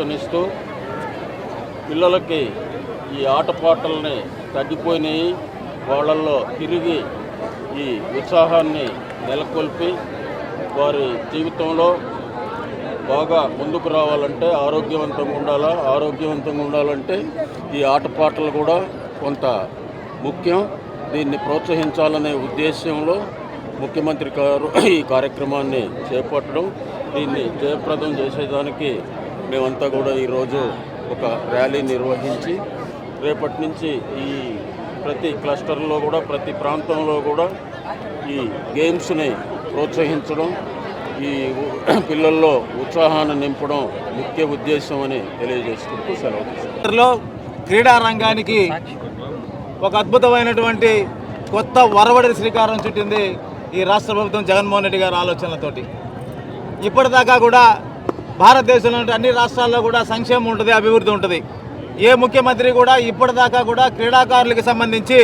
ఇస్తూ పిల్లలకి ఈ ఆటపాటల్ని తగ్గిపోయినాయి. వాళ్ళల్లో తిరిగి ఈ ఉత్సాహాన్ని నెలకొల్పి వారి జీవితంలో బాగా ముందుకు రావాలంటే ఆరోగ్యవంతంగా ఉండాలా? ఆరోగ్యవంతంగా ఉండాలంటే ఈ ఆటపాటలు కూడా కొంత ముఖ్యం. దీన్ని ప్రోత్సహించాలనే ఉద్దేశంలో ముఖ్యమంత్రి గారు ఈ కార్యక్రమాన్ని చేపట్టడం దీన్ని జయప్రదం చేసేదానికి మేమంతా కూడా ఈరోజు ఒక ర్యాలీ నిర్వహించి రేపటి నుంచి ఈ ప్రతి క్లస్టర్లో కూడా ప్రతి ప్రాంతంలో కూడా ఈ గేమ్స్ని ప్రోత్సహించడం ఈ పిల్లల్లో ఉత్సాహాన్ని నింపడం ముఖ్య ఉద్దేశం అని తెలియజేసుకుంటూ సెలవు లో క్రీడా రంగానికి ఒక అద్భుతమైనటువంటి కొత్త వరవడి శ్రీకారం చుట్టింది ఈ రాష్ట్ర ప్రభుత్వం జగన్మోహన్ రెడ్డి గారి ఆలోచనలతోటి. ఇప్పటిదాకా కూడా భారతదేశంలో అన్ని రాష్ట్రాల్లో కూడా సంక్షేమం ఉంటుంది అభివృద్ధి ఉంటుంది. ఏ ముఖ్యమంత్రి కూడా ఇప్పటిదాకా కూడా క్రీడాకారులకు సంబంధించి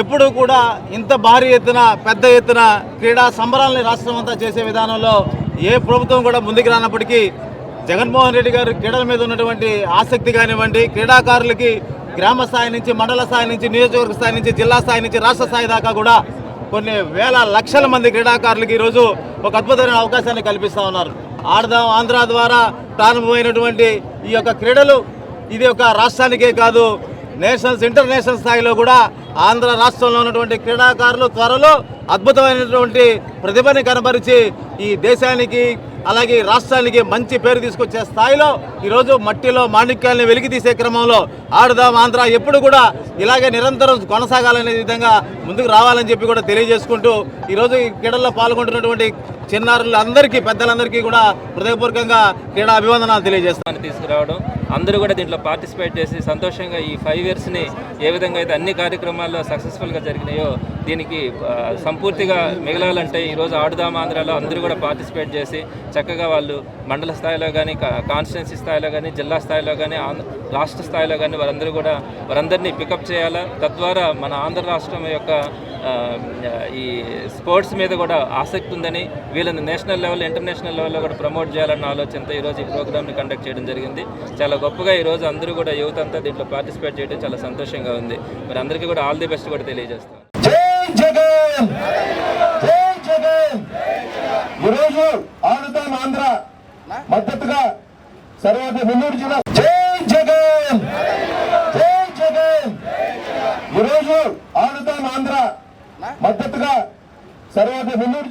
ఎప్పుడూ కూడా ఇంత భారీ ఎత్తున పెద్ద ఎత్తున క్రీడా సంబరాలని రాష్ట్రం అంతా చేసే విధానంలో ఏ ప్రభుత్వం కూడా ముందుకు రానప్పటికీ జగన్మోహన్ రెడ్డి గారు క్రీడల మీద ఉన్నటువంటి ఆసక్తి కానివ్వండి క్రీడాకారులకి గ్రామ స్థాయి నుంచి మండల స్థాయి నుంచి నియోజకవర్గ స్థాయి నుంచి జిల్లా స్థాయి నుంచి రాష్ట్ర స్థాయి దాకా కూడా కొన్ని వేల లక్షల మంది క్రీడాకారులకి ఈరోజు ఒక అద్భుతమైన అవకాశాన్ని కల్పిస్తూ ఉన్నారు. ఆడదాం ఆంధ్ర ద్వారా ప్రారంభమైనటువంటి ఈ యొక్క క్రీడలు. ఇది ఒక రాష్ట్రానికే కాదు నేషనల్స్ ఇంటర్నేషనల్ స్థాయిలో కూడా ఆంధ్ర రాష్ట్రంలో ఉన్నటువంటి క్రీడాకారులు త్వరలో అద్భుతమైనటువంటి ప్రతిభని కనబరిచి ఈ దేశానికి అలాగే రాష్ట్రానికి మంచి పేరు తీసుకొచ్చే స్థాయిలో ఈరోజు మట్టిలో మాణిక్యాలను వెలికి తీసే క్రమంలో ఆడుదాం ఆంధ్ర ఎప్పుడు కూడా ఇలాగే నిరంతరం కొనసాగాలనే విధంగా ముందుకు రావాలని చెప్పి కూడా తెలియజేసుకుంటూ ఈరోజు ఈ క్రీడల్లో పాల్గొంటున్నటువంటి చిన్నారులు అందరికీ పెద్దలందరికీ కూడా హృదయపూర్వకంగా క్రీడా అభివందనాలు తెలియజేస్తాను తీసుకురావడం అందరూ కూడా దీంట్లో పార్టిసిపేట్ చేసి సంతోషంగా ఈ ఫైవ్ ఇయర్స్ని ఏ విధంగా అయితే అన్ని కార్యక్రమాల్లో సక్సెస్ఫుల్గా జరిగినాయో దీనికి సంపూర్తిగా మిగలాలంటే ఈరోజు ఆడుదాం ఆంధ్రాలో అందరూ కూడా పార్టిసిపేట్ చేసి చక్కగా వాళ్ళు మండల స్థాయిలో కానీ కాన్స్టిట్యున్సీ స్థాయిలో కానీ జిల్లా స్థాయిలో కానీ ఆంధ్ర రాష్ట్ర స్థాయిలో కానీ వారందరూ కూడా వారందరినీ పికప్ చేయాలా? తద్వారా మన ఆంధ్ర రాష్ట్రం యొక్క ఈ స్పోర్ట్స్ మీద కూడా ఆసక్తి ఉందని వీళ్ళని నేషనల్ లెవెల్ ఇంటర్నేషనల్ లెవెల్లో కూడా ప్రమోట్ చేయాలన్న ఆలోచనతో ఈరోజు ఈ ప్రోగ్రామ్ని కండక్ట్ చేయడం జరిగింది. చాలా గొప్పగా ఈరోజు అందరూ కూడా యువత అంతా దీంట్లో పార్టిసిపేట్ చేయడం చాలా సంతోషంగా ఉంది. మరి అందరికీ కూడా ఆల్ ది బెస్ట్ కూడా తెలియజేస్తాం ఈరోజు ఆడుతాం ఆంధ్ర మద్దతుగా నెల్లూరు జిల్లా. జై జగన్! జై జగన్! ఈరోజు మద్దతుగా సర్వాత నెల్లూరు